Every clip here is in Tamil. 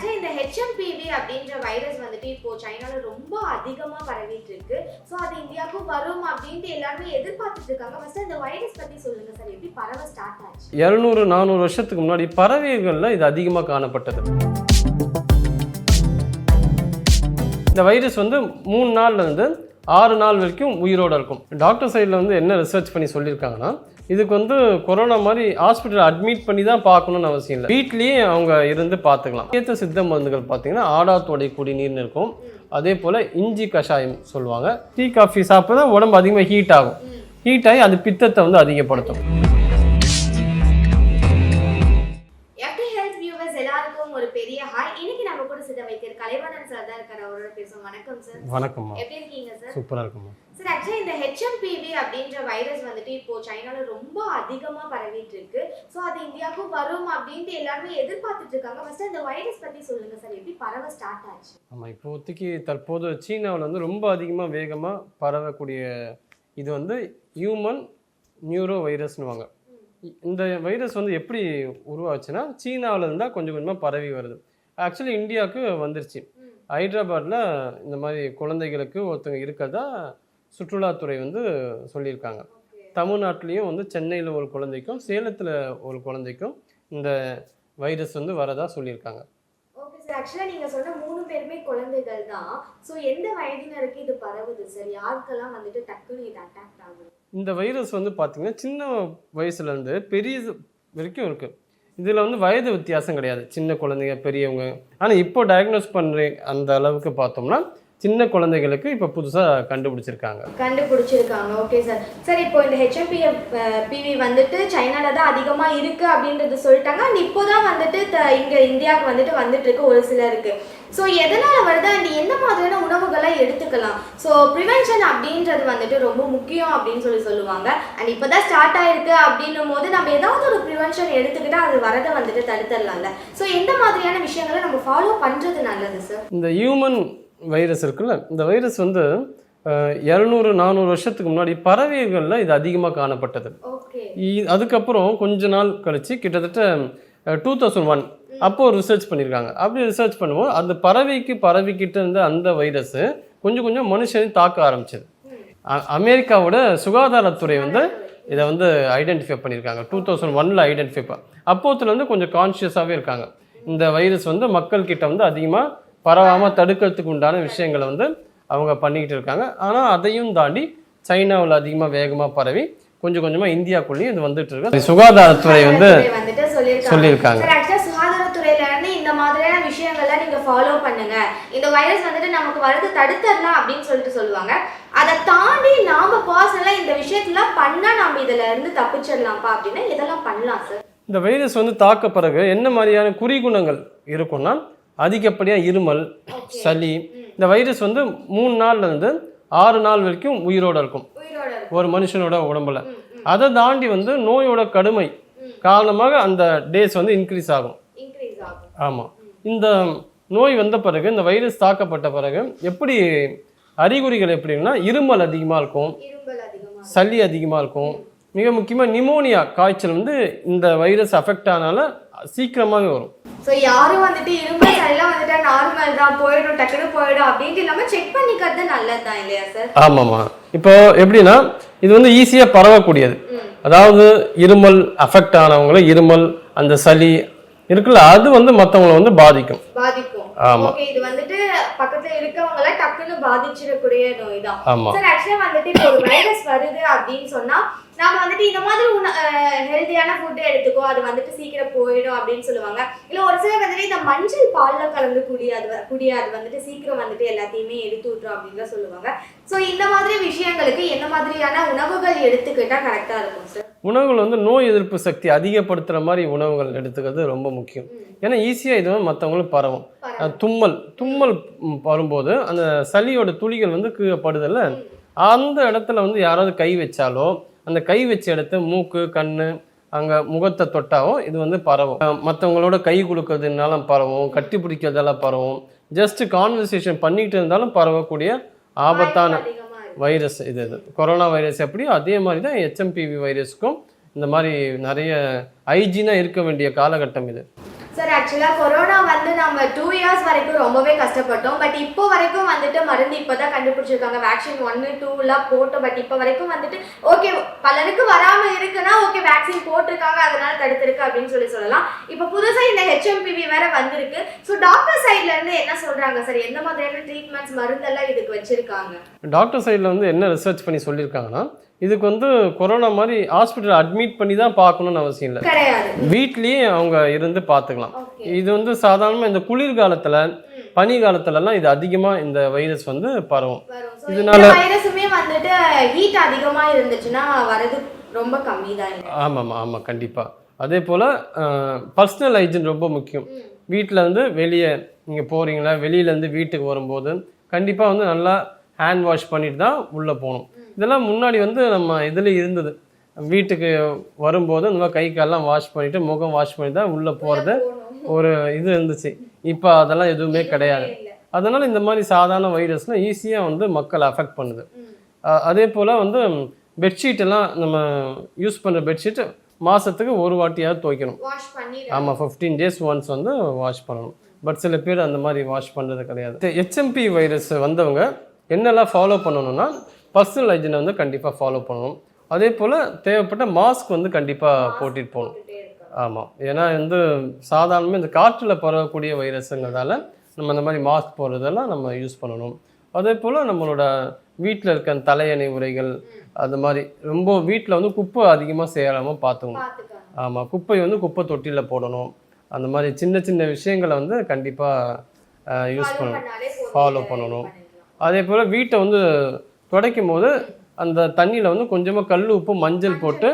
ஆக்சுவலி இந்த ஹெச்எம்பிவி அப்படின்ற வைரஸ் வந்துட்டு இப்போ சைனால ரொம்ப அதிகமா பரவிட்டு இருக்கு ஸோ அது இந்தியாவுக்கும் வரும் அப்படின்ட்டு எல்லாருமே எதிர்பார்த்துட்டு இருக்காங்க. ஃபர்ஸ்ட் இந்த வைரஸ் பத்தி சொல்லுங்க சார். எப்படி பரவ ஸ்டார்ட் ஆச்சு? இரநூறு நானூறு வருஷத்துக்கு முன்னாடி பறவைகள்ல இது அதிகமாக காணப்பட்டது. இந்த வைரஸ் வந்து மூணு நாள்ல இருந்து ஆறு நாள் வரைக்கும் உயிரோட இருக்கும். டாக்டர் சைடில் வந்து என்ன ரிசர்ச் பண்ணி சொல்லியிருக்காங்கன்னா இதுக்கு வந்து கொரோனா மாதிரி ஹாஸ்பிட்டல் அட்மிட் பண்ணி தான் பார்க்கணும்னு அவசியம் இல்லை. வீட்லேயே அவங்க இருந்து பார்த்துக்கலாம். ஏற்ற சித்த மருந்துகள் பார்த்தீங்கன்னா ஆடாத்தோடை குடிநீர்னு இருக்கும். அதே போல் இஞ்சி கஷாயம் சொல்லுவாங்க. டீ காஃபி சாப்பிட்டா உடம்பு அதிகமாக ஹீட் ஆகும். ஹீட் ஆகி அது பித்தத்தை வந்து அதிகப்படுத்தும். கலைவாணன் சார் தான் இருக்காரு. அவரோட பேசுவோம். வணக்கம் சார் வணக்கம்மா. எப்படி இருக்கீங்க சார் சூப்பராக இருக்குமா சார் ஆக்சுவலி இந்த ஹெச்எம்பிவி அப்படின்ற வைரஸ் வந்துட்டு இப்போ சைனால ரொம்ப அதிகமா பரவிட்டு இருக்கு. ஸோ அது இந்தியாவுக்கும் வரும் அப்படின்ட்டு எல்லாருமே எதிர்பார்த்துட்டு இருக்காங்க. ஃபர்ஸ்ட் இந்த வைரஸ் பத்தி சொல்லுங்க சார் எப்படி பரவ ஸ்டார்ட் ஆச்சு? ஆமாம் இப்போதைக்கு தற்போது சீனாவில் வந்து ரொம்ப அதிகமாக வேகமாக பரவக்கூடிய இது வந்து ஹியூமன் நியூரோ வைரஸ்னுவாங்க இந்த வைரஸ் வந்து எப்படி உருவாச்சுன்னா சீனாவில் இருந்தால் கொஞ்சம் கொஞ்சமாக பரவி வருது. ஆக்சுவலி இந்தியாவுக்கு வந்துருச்சு. ஹைதராபாத்தில் இந்த மாதிரி குழந்தைகளுக்கு ஒருத்தங்க இருக்கிறதா சுற்றுலாத்துறை வந்து சொல்லியிருக்காங்க. தமிழ்நாட்டிலையும் வந்து சென்னையில் ஒரு குழந்தைக்கும் சேலத்தில் ஒரு குழந்தைக்கும் இந்த வைரஸ் வந்து வரதா சொல்லியிருக்காங்க. ஆக்சுவலா நீங்க சொன்ன மூணு பேருமே குழந்தைகள் தான். ஸோ எந்த வயதினருக்கு இது பரவுது சார்? யாருக்கெல்லாம் வந்துட்டு டக்குன்னு இது அட்டாக் ஆகுது? இந்த வைரஸ் வந்து பார்த்தீங்கன்னா சின்ன வயசுலேருந்து பெரிய வரைக்கும் இருக்குது இதில் வந்து வயது வித்தியாசம் கிடையாது. சின்ன குழந்தைங்க பெரியவங்க. ஆனால் இப்போ டயக்னோஸ் பண்ணுற அந்த அளவுக்கு பார்த்தோம்னா சின்ன குழந்தைகளுக்கு இப்போ புதுசாக கண்டுபிடிச்சிருக்காங்க. கண்டுபிடிச்சிருக்காங்க. ஓகே சார் சார் இப்போ இந்த ஹெச்எம்பி பிவி வந்துட்டு சைனால தான் அதிகமா இருக்கு அப்படின்றது சொல்லிட்டாங்க. அண்ட் இப்போதான் வந்துட்டு த- இங்க இந்தியாவுக்கு வந்துட்டு வந்துட்டு இருக்கு ஒரு சிலருக்கு. ஸோ எதனால வருது? அண்ட் என்ன மாதிரியான உணவுகளை எடுத்துக்கலாம்? ஸோ ப்ரிவென்ஷன் அப்படின்றது வந்துட்டு ரொம்ப முக்கியம் அப்படின்னு சொல்லி சொல்லுவாங்க. அண்ட் இப்போதான் ஸ்டார்ட் ஆயிருக்கு அப்படின்னும் போது நம்ம ஏதாவது ஒரு ப்ரிவென்ஷன் எடுத்துக்கிட்டா அது வரதை வந்துட்டு தடுத்துடலாம்ல. ஸோ எந்த மாதிரியான விஷயங்களை நம்ம ஃபாலோ பண்றது நல்லது சார் இந்த ஹியூமன் வைரஸ் இருக்குல்ல? இந்த வைரஸ் வந்து இரநூறு நானூறு வருஷத்துக்கு முன்னாடி பறவைகளில் இது அதிகமாக காணப்பட்டது. அதுக்கப்புறம் கொஞ்ச நாள் கழிச்சு கிட்டத்தட்ட டூ தௌசண்ட் ஒன் அப்போ ரிசர்ச் பண்ணியிருக்காங்க அப்படி ரிசர்ச் பண்ணும்போது அந்த பறவைக்கு பறவைக்கிட்ட இருந்த அந்த வைரஸ் கொஞ்சம் கொஞ்சம் மனுஷனை தாக்க ஆரம்பிச்சது. அமெரிக்காவோட சுகாதாரத்துறை வந்து இதை வந்து ஐடென்டிஃபை பண்ணியிருக்காங்க டூ தௌசண்ட் ஒனில் ஐடென்டிஃபை அப்போத்துலேருந்து கொஞ்சம் கான்ஷியஸாகவே இருக்காங்க. இந்த வைரஸ் வந்து மக்கள்கிட்ட வந்து அதிகமாக பரவாமல் தடுக்கிறதுக்கு உண்டான விஷயங்களை வந்து அவங்க பண்ணிக்கிட்டு இருக்காங்க. ஆனால் அதையும் தாண்டி சைனாவில் அதிகமாக வேகமாக பரவி கொஞ்சம் கொஞ்சமாக இந்தியாக்குள்ளேயும் இது வந்துட்டு இருக்கு. சுகாதாரத்துறை வந்து சொல்லியிருக்காங்க. மாதிரியான விஷயங்களை நீங்க ஃபாலோ பண்ணுங்க. இந்த வைரஸ் வந்துட்டு நமக்கு வரது தடுத்துடலாம் அப்படின்னு சொல்லிட்டு சொல்லுவாங்க. அதை தாண்டி நாம பர்சனலா இந்த விஷயத்துல பண்ணா நாம இதுல இருந்து தப்பிச்சிடலாம்ப்பா அப்படின்னா இதெல்லாம் பண்ணலாம் சார் இந்த வைரஸ் வந்து தாக்க பிறகு என்ன மாதிரியான குறிகுணங்கள் இருக்கும்னா அதிகப்படியாக இருமல் சளி இந்த வைரஸ் வந்து மூணு நாள்ல இருந்து ஆறு நாள் வரைக்கும் உயிரோட இருக்கும். ஒரு மனுஷனோட உடம்புல. அதை தாண்டி வந்து நோயோட கடுமை காரணமாக அந்த டேஸ் வந்து இன்க்ரீஸ் ஆகும். ஆமாம் இந்த நோய் வந்த பிறகு இந்த வைரஸ் தாக்கப்பட்ட பிறகு எப்படி அறிகுறிகள் எப்படின்னா இருமல் அதிகமாக இருக்கும் சளி அதிகமாக இருக்கும். மிக முக்கியமாக நிமோனியா காய்ச்சல் வந்து இந்த வைரஸ் அஃபெக்ட் ஆனால சீக்கிரமாகவே வரும். ஸோ யாரும் வந்துட்டு இரும்பல் சளிலாம் வந்துட்டு நார்மல் தான் போயிடும் டக்குனு போயிடும் அப்படின்ட்டு இல்லாம செக் பண்ணிக்கிறது நல்லது தான் இல்லையா சார் ஆமாம்மா. இப்போ எப்படின்னா இது வந்து ஈஸியாக பரவக்கூடியது. அதாவது இருமல் அஃபெக்ட் ஆனவங்கள இருமல் அந்த சளி இருக்குல்ல அது வந்து மற்றவங்களை வந்து பாதிக்கும். பாதிக்கும். ஆமா. இது வந்துட்டு பக்கத்துல இருக்கவங்கள டக்குன்னு பாதிச்சிடக்கூடிய நோய் தான். சார் ஆக்சுவலா வந்துட்டு இப்போ ஒரு வைரஸ் வருது அப்படின்னு சொன்னா நாம வந்துட்டு இந்த மாதிரி ஹெல்தியான ஃபுட் எடுத்துக்கோ அது வந்துட்டு சீக்கிரம் போயிடும் அப்படின்னு சொல்லுவாங்க. இல்ல ஒரு சிலர் வந்துட்டு இந்த மஞ்சள் பால்ல கலந்து குடி அது வ- குடி அது வந்துட்டு சீக்கிரம் வந்துட்டு எல்லாத்தையுமே எடுத்து விட்டுரும் அப்படின்னு சொல்லுவாங்க. சோ இந்த மாதிரி விஷயங்களுக்கு என்ன மாதிரியான உணவுகள் எடுத்துக்கிட்டா கரெக்டா இருக்கும் சார் உணவுகள் வந்து நோய் எதிர்ப்பு சக்தி அதிகப்படுத்துகிற மாதிரி உணவுகள் எடுத்துக்கிறது ரொம்ப முக்கியம். ஏன்னா ஈஸியாக இது வந்து மற்றவங்களுக்கு பரவும். தும்மல் தும்மல் வரும்போது அந்த சளியோட துளிகள் வந்து கீழே படுதல்ல? அந்த இடத்துல வந்து யாராவது கை வச்சாலோ அந்த கை வச்ச இடத்த மூக்கு கண் அங்கே முகத்தை தொட்டாவும் இது வந்து பரவும். மற்றவங்களோட கை கொடுக்கறதுனாலும் பரவும் கட்டி பிடிக்கிறதெல்லாம் பரவும். ஜஸ்ட் கான்வர்சேஷன் பண்ணிக்கிட்டு இருந்தாலும் பரவக்கூடிய ஆபத்தான வைரஸ் இது இது. கொரோனா வைரஸ் எப்படியோ அதே மாதிரி தான் ஹெச்எம்பிவி வைரஸ்க்கும் இந்த மாதிரி நிறைய ஹைஜீனாக இருக்க வேண்டிய காலகட்டம் இது. சார் ஆக்சுவலாக கொரோனா வந்து நம்ம டூ இயர்ஸ் வரைக்கும் ரொம்பவே கஷ்டப்பட்டோம். பட் இப்போ வரைக்கும் வந்துட்டு மருந்து இப்போ தான் கண்டுபிடிச்சிருக்காங்க வேக்சின் ஒன்று டூலாம் போட்டோம். பட் இப்போ வரைக்கும் வந்துட்டு ஓகே பலருக்கு வராமல் இருக்குன்னா ஓகே வேக்சின் போட்டிருக்காங்க. அதனால தடுத்திருக்கு அப்படின்னு சொல்லி சொல்லலாம். இப்போ புதுசாக இந்த ஹெச்எம்பிவி வேற வந்திருக்கு. ஸோ டாக்டர் சைட்லேருந்து என்ன சொல்கிறாங்க சார் எந்த மாதிரியான ட்ரீட்மெண்ட்ஸ் மருந்தெல்லாம் இதுக்கு வச்சுருக்காங்க? டாக்டர் சைடில் வந்து என்ன ரிசர்ச் பண்ணி சொல்லியிருக்காங்கன்னா இதுக்கு வந்து கொரோனா மாதிரி ஹாஸ்பிட்டல் அட்மிட் பண்ணி தான் பார்க்கணும்னு அவசியம் இல்லை. வீட்லேயே அவங்க இருந்து பார்த்துக்கலாம். இது வந்து சாதாரணமாக இந்த குளிர்காலத்தில் பனி காலத்துலலாம் இது அதிகமாக இந்த வைரஸ் வந்து பரவும். இதனால- வைரஸுமே வந்துட்டு ஹீட் அதிகமா இருந்துச்சுன்னா வரது ரொம்ப கம்மி தான் ஆமாம் ஆமாம் கண்டிப்பாக அதே போல் பர்சனல் ஹைஜின் ரொம்ப முக்கியம். வீட்டில் வந்து வெளியே நீங்கள் போகிறீங்களா வெளியிலேருந்து வீட்டுக்கு வரும்போது கண்டிப்பாக வந்து நல்லா ஹேண்ட் வாஷ் பண்ணிட்டு தான் உள்ளே போகணும். இதெல்லாம் முன்னாடி வந்து நம்ம இதில் இருந்தது. வீட்டுக்கு வரும்போது இந்த மாதிரி கை காலெல்லாம் வாஷ் பண்ணிவிட்டு முகம் வாஷ் பண்ணி தான் உள்ளே போகிறது ஒரு இது இருந்துச்சு. இப்போ அதெல்லாம் எதுவுமே கிடையாது. அதனால் இந்த மாதிரி சாதாரண வைரஸ்லாம் ஈஸியாக வந்து மக்களை அஃபெக்ட் பண்ணுது. அதே போல் வந்து பெட்ஷீட் எல்லாம் நம்ம யூஸ் பண்ணுற பெட்ஷீட் மாதத்துக்கு ஒரு வாட்டியாவது துவைக்கணும். ஆமாம் ஃபிஃப்டீன் டேஸ் ஒன்ஸ் வந்து வாஷ் பண்ணணும். பட் சில பேர் அந்த மாதிரி வாஷ் பண்ணுறது கிடையாது. ஹெச்எம்பி வைரஸ் வந்தவங்க என்னெல்லாம் ஃபாலோ பண்ணணும்னா பர்சனல் ஹைஜினை வந்து கண்டிப்பாக ஃபாலோ பண்ணணும். அதே போல் தேவைப்பட்ட மாஸ்க் வந்து கண்டிப்பாக போட்டுட்டு போகணும். ஆமாம் ஏன்னா வந்து சாதாரணமாக இந்த காற்றில் பரவக்கூடிய வைரஸுங்கிறதால நம்ம இந்த மாதிரி மாஸ்க் போடுறதெல்லாம் நம்ம யூஸ் பண்ணணும். அதே போல் நம்மளோட வீட்டில் இருக்க தலையணை உரைகள் அது மாதிரி ரொம்ப வீட்டில் வந்து குப்பை அதிகமாக சேராமல் பார்த்துக்கணும் ஆமாம் குப்பை வந்து குப்பை தொட்டியில் போடணும். அந்த மாதிரி சின்ன சின்ன விஷயங்களை வந்து கண்டிப்பாக யூஸ் பண்ணணும். ஃபாலோ பண்ணணும். அதே போல் வீட்டை வந்து துடைக்கும் போது அந்த தண்ணியில் வந்து கொஞ்சமாக கல் உப்பு மஞ்சள் போட்டு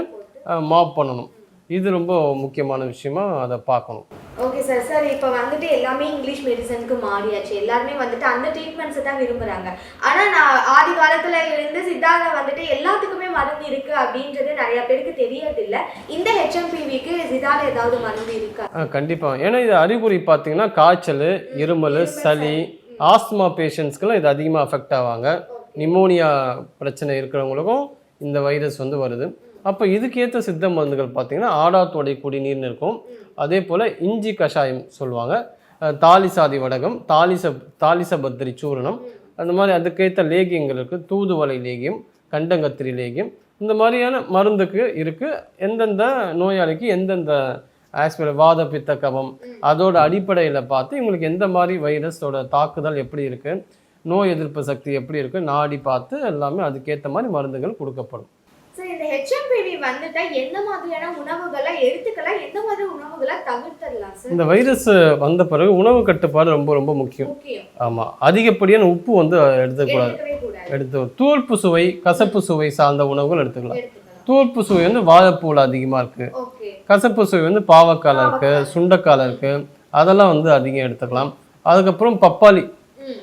மாப் பண்ணணும். இது ரொம்ப முக்கியமான விஷயமா அதை பார்க்கணும் ஓகே சார். சார் இப்போ வந்துட்டு எல்லாமே இங்கிலீஷ் மெடிசனுக்கு மாறியாச்சு. எல்லாருமே வந்துட்டு அந்த ட்ரீட்மெண்ட்ஸை தான் விரும்புறாங்க. ஆனா நான் ஆதி காலத்துல இருந்து சித்தால வந்துட்டு எல்லாத்துக்குமே மருந்து இருக்கு அப்படின்றது நிறைய பேருக்கு தெரியறதில்ல. இந்த ஹெச்எம்பிவிக்கு சித்தால ஏதாவது மருந்து இருக்கா? கண்டிப்பாக ஏன்னா இது அறிகுறி பார்த்தீங்கன்னா காய்ச்சல் இருமல் சளி ஆஸ்துமா பேஷண்ட்ஸ்க்கெல்லாம் இது அதிகமாக அஃபெக்ட் ஆவாங்க. நிமோனியா பிரச்சனை இருக்கிறவங்களுக்கும் இந்த வைரஸ் வந்து வருது. அப்போ இதுக்கேற்ற சித்த மருந்துகள் பார்த்தீங்கன்னா ஆடாத்தோடை குடிநீர்னு இருக்கும். அதே போல் இஞ்சி கஷாயம் சொல்லுவாங்க. தாலிசாதி வடகம் தாலிச தாலிசபத்திரி சூரணம். அந்த மாதிரி அதுக்கேற்ற லேகியங்கள் இருக்குது தூதுவளை லேகியம் கண்டங்கத்திரி லேகியம். இந்த மாதிரியான மருந்துக்கு இருக்குது எந்தெந்த நோயாளிக்கு எந்தெந்த ஆஸ்பிர வாத பித்த கபம் அதோட அடிப்படையில் பார்த்து இவங்களுக்கு எந்த மாதிரி வைரஸோட தாக்குதல் எப்படி இருக்குது நோய் எதிர்ப்பு சக்தி எப்படி இருக்குது நாடி பார்த்து எல்லாமே அதுக்கேற்ற மாதிரி மருந்துகள் கொடுக்கப்படும். சார் இந்த ஹெச்எம்பிவி வந்துட்டா எந்த மாதிரியான உணவுகளை எடுத்துக்கலாம் எந்த மாதிரி உணவுகளை தவிர்த்திடலாம் சார் இந்த வைரஸ் வந்த பிறகு உணவு கட்டுப்பாடு ரொம்ப ரொம்ப முக்கியம். ஆமாம் அதிகப்படியான உப்பு வந்து எடுத்துக்கூடாது எடுத்து தூள்ப்பு சுவை கசப்பு சுவை சார்ந்த உணவுகள் எடுத்துக்கலாம். தூள்ப்பு சுவை வந்து வாழைப்பூவில் அதிகமாக இருக்குது கசப்பு சுவை வந்து பாவக்கால இருக்குது சுண்டைக்கால இருக்குது அதெல்லாம் வந்து அதிகம் எடுத்துக்கலாம். அதுக்கப்புறம் பப்பாளி.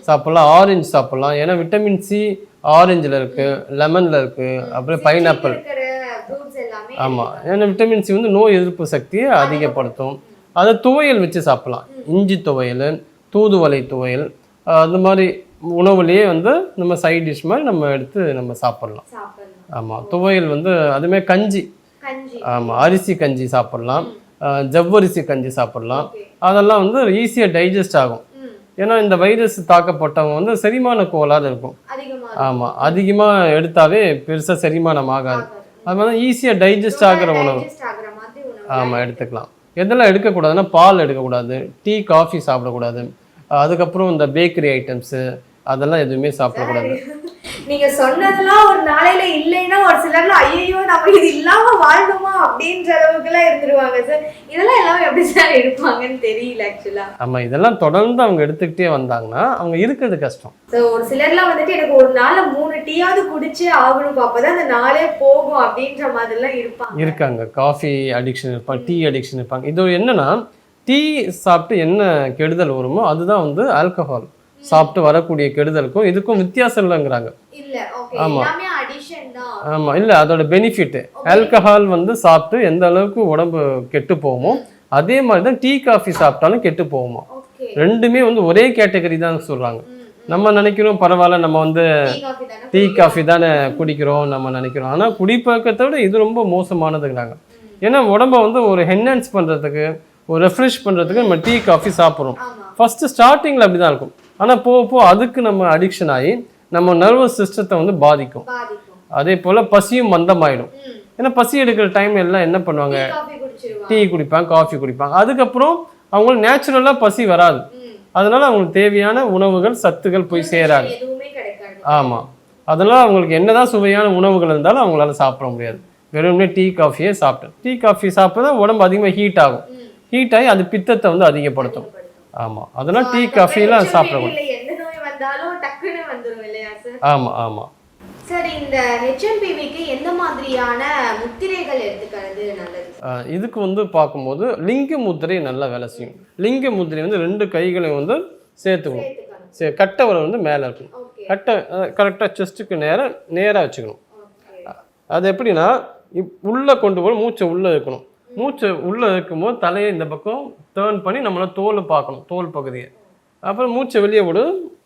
சாப்பிட்லாம் ஆரஞ்சு சாப்பிட்லாம். ஏன்னா விட்டமின் சி ஆரஞ்சில் இருக்குது லெமனில் இருக்குது அப்புறம் பைனாப்பிள் ஆமாம் ஏன்னா விட்டமின் சி வந்து நோய் எதிர்ப்பு சக்தியை அதிகப்படுத்தும். அதை துவையல் வச்சு சாப்பிடலாம். இஞ்சி துவையல் தூதுவளை துவையல் அந்த மாதிரி உணவுலேயே வந்து நம்ம சைட் டிஷ் மாதிரி நம்ம எடுத்து நம்ம சாப்பிட்லாம். ஆமாம் துவையல் வந்து அதுமே கஞ்சி. ஆமாம் அரிசி கஞ்சி சாப்பிட்லாம். ஜவ்வரிசி கஞ்சி சாப்பிட்லாம். அதெல்லாம் வந்து ஈஸியாக டைஜஸ்ட் ஆகும். ஏன்னா இந்த வைரஸ் தாக்கப்பட்டவங்க வந்து செரிமான கோளாறு இருக்கும். அதிகமா ஆமாம் அதிகமாக எடுத்தாவே பெருசாக செரிமானம் ஆகாது. அது மாதிரி ஈஸியாக டைஜஸ்ட் ஆகிற உணவு. ஆமாம் எடுத்துக்கலாம். எதெல்லாம் எடுக்கக்கூடாதுன்னா பால் எடுக்கக்கூடாது டீ காஃபி சாப்பிடக்கூடாது. அதுக்கப்புறம் இந்த பேக்கரி ஐட்டம்ஸு அதெல்லாம் எதுவுமே சாப்பிடக்கூடாது. நீங்க சொன்னதெல்லாம் ஒரு நாளையில இல்லைன்னா ஒரு சிலர்ல ஐயோ நம்ம இது இல்லாம வாழணுமா? அப்படின்ற அளவுக்கு எல்லாம் இருந்துருவாங்க சார். இதெல்லாம் எல்லாமே எப்படி சார் இருப்பாங்கன்னு தெரியல ஆக்சுவலா ஆமாம் இதெல்லாம் தொடர்ந்து அவங்க எடுத்துக்கிட்டே வந்தாங்கன்னா அவங்க இருக்கிறது கஷ்டம். ஸோ ஒரு சிலர்லாம் வந்துட்டு எனக்கு ஒரு நாள்ல மூணு டீயாவது குடிச்சே ஆகணும் அப்பதான் அந்த நாளே போகும் அப்படின்ற மாதிரிலாம் இருப்பாங்க. இருக்காங்க. காஃபி அடிக்ஷன் இருப்பாங்க டீ அடிக்ஷன் இருப்பாங்க. இது என்னன்னா டீ சாப்பிட்டு என்ன கெடுதல் வருமோ அதுதான் வந்து ஆல்கஹால் சாப்பிட்டு வரக்கூடிய கெடுதலுக்கும் இதுக்கும் வித்தியாசம் இல்லைங்கிறாங்க. இல்ல ஓகே ஆமா. எல்லாமே அடிஷன் தான். ஆமாம் இல்லை அதோட பெனிஃபிட் ஆல்கஹால் வந்து சாப்பிட்டு எந்த அளவுக்கு உடம்பு கெட்டு போகுமோ அதே மாதிரி தான் டீ காஃபி சாப்பிட்டாலும் கெட்டு போகுமா? ரெண்டுமே வந்து ஒரே கேட்டகரி தான் சொல்கிறாங்க நம்ம நினைக்கிறோம் பரவாயில்ல நம்ம வந்து டீ காஃபி தானே குடிக்கிறோம். நம்ம நினைக்கிறோம். ஆனால் குடிப்பழக்கத்தை விட இது ரொம்ப மோசமானதுங்கிறாங்க. ஏன்னா உடம்ப வந்து ஒரு ஹென்ஹான்ஸ் பண்ணுறதுக்கு ஒரு ரெஃப்ரெஷ் பண்ணுறதுக்கு நம்ம டீ காஃபி சாப்பிட்றோம். ஃபஸ்ட்டு ஸ்டார்டிங்கில் அப்படி தான் இருக்கும். ஆனால் போக போக அதுக்கு நம்ம அடிக்ஷன் ஆகி நம்ம நர்வஸ் சிஸ்டத்தை வந்து பாதிக்கும். அதே போல் பசியும் மந்தமாயிடும். ஏன்னா பசி எடுக்கிற டைம் எல்லாம் என்ன பண்ணுவாங்க? டீ குடிப்பாங்க காஃபி குடிப்பாங்க. அதுக்கப்புறம் அவங்களுக்கு நேச்சுரலாக பசி வராது. அதனால அவங்களுக்கு தேவையான உணவுகள் சத்துக்கள் போய் சேராது. ஆமாம் அதனால அவங்களுக்கு என்னதான் சுவையான உணவுகள் இருந்தாலும் அவங்களால சாப்பிட முடியாது. வெறுமனே டீ காஃபியே சாப்பிட்டேன் டீ காஃபி சாப்பிட்டா உடம்பு அதிகமாக ஹீட் ஆகும். ஹீட் ஆகி அது பித்தத்தை வந்து அதிகப்படுத்தும். படுத்தும். ஆமாம் அதெல்லாம் டீ காஃபிலாம் சாப்பிடக்கூடாது சார்? ஆமாம் ஆமாம் சார் இந்த ஹெச்எம்பிவிக்கு எந்த மாதிரியான முத்திரைகள் எடுத்துக்கிறது நல்லது? இதுக்கு வந்து பார்க்கும்போது லிங்க முத்திரை நல்லா வேலை செய்யும். லிங்க முத்திரை வந்து ரெண்டு கைகளையும் வந்து சேர்த்துக்கணும். சேர்த்துக்கணும். சே கட்டை விரல் வந்து மேலே இருக்கணும். கட்டை கரெக்டாக செஸ்ட்டுக்கு நேராக நேராக வச்சுக்கணும். அது எப்படின்னா உள்ளே கொண்டு போய் மூச்சை உள்ளே இருக்கணும் மூச்சை உள்ளே இருக்கும்போது தலையை இந்த பக்கம் டேர்ன் பண்ணி நம்மள தோல் பார்க்கணும் தோல் பகுதியை. அப்புறம் மூச்சை வெளியே விடு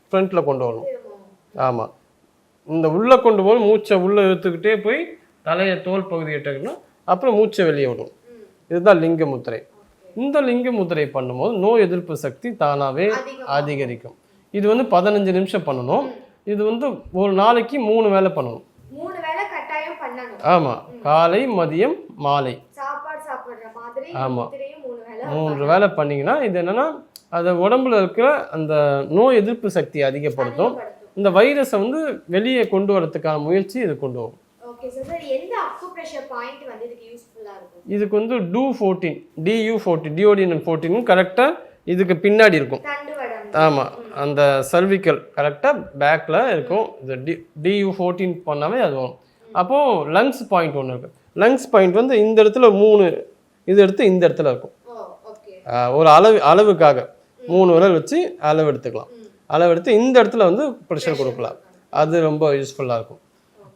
ஃப்ரண்ட்டில் கொண்டு வரணும். ஆமாம் இந்த உள்ளே கொண்டு போய் மூச்சை உள்ளே இழுத்துக்கிட்டே போய் தலையை தோல் பகுதியை டக்கணும் அப்புறம் மூச்சை வெளியே விடும் இதுதான் லிங்க முத்திரை. இந்த லிங்க முத்திரை பண்ணும்போது நோய் எதிர்ப்பு சக்தி தானாகவே. அதிகரிக்கும். இது வந்து பதினஞ்சு நிமிஷம் பண்ணணும். இது வந்து ஒரு நாளைக்கு மூணு கட்டாயம் பண்ணணும். ஆமாம் காலை மதியம் மாலை. சாப்பாடு சாப்பிடுற மாதிரி ஆமா. முத்திரையும் மூணு வேளை மூன்று வேளை பண்ணீங்கன்னா இது என்னன்னா அது உடம்புல இருக்கிற அந்த நோய் எதிர்ப்பு சக்தியை அதிகப்படுத்தும். இந்த வைரஸை வந்து வெளியே கொண்டு வரதுக்கான முயற்சி இது கொண்டு வரும். இதுக்கு வந்து டூ ஃபோர்டீன் டியூ ஃபோர்டீன் டிஓடிஎன் ஃபோர்டீனும் கரெக்டாக இதுக்கு பின்னாடி இருக்கும். ஆமாம் அந்த சர்விக்கல் கரெக்டாக பேக்கில் இருக்கும். இது டி டியூ ஃபோர்டீன் பண்ணாவே அது வரும். அப்போது லங்ஸ் பாயிண்ட் ஒன்று இருக்குது லங்ஸ் பாயிண்ட் வந்து இந்த இடத்துல மூணு இது எடுத்து இந்த இடத்துல இருக்கும். ஒரு அளவு அளவுக்காக. மூணு விரல் வச்சு அளவு எடுத்துக்கலாம். அளவு எடுத்து இந்த இடத்துல வந்து ப்ரெஷர் கொடுக்கலாம். அது ரொம்ப யூஸ்ஃபுல்லாக இருக்கும்.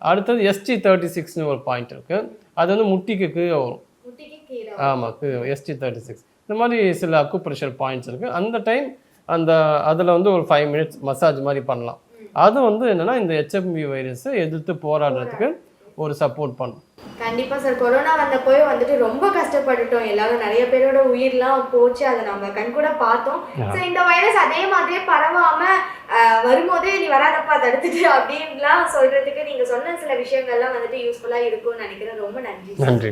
அடுத்தது எஸ்டி தேர்ட்டி சிக்ஸ்னு ஒரு பாயிண்ட் இருக்குது அது வந்து முட்டிக்கு கீழே வரும். முட்டிக்கு கீழே ஆமாம் எஸ்டி தேர்ட்டி சிக்ஸ் இந்த மாதிரி சில அக்கு ப்ரெஷர் பாயிண்ட்ஸ் இருக்குது அந்த டைம் அந்த அதில் வந்து ஒரு ஃபைவ் மினிட்ஸ் மசாஜ் மாதிரி பண்ணலாம். அது வந்து என்னென்னா இந்த ஹெச்எம்பி வைரஸை எதிர்த்து போராடுறதுக்கு ஒரு சப்போர்ட் பண்ணும். கண்டிப்பா சார். கொரோனா வந்த போய் வந்துட்டு ரொம்ப கஷ்டப்பட்டுட்டோம். எல்லாரும் நிறைய பேரோட உயிர்லாம் போச்சு. அதை நம்ம கண் கூட பார்த்தோம். ஸோ இந்த வைரஸ் அதே மாதிரியே பரவாம வரும்போதே நீ வராதப்பா தடுத்துட்டு அப்படின்லாம் சொல்றதுக்கு நீங்க சொன்ன சில விஷயங்கள்லாம் வந்துட்டு யூஸ்ஃபுல்லா இருக்கும்னு நினைக்கிறேன். ரொம்ப நன்றி நன்றி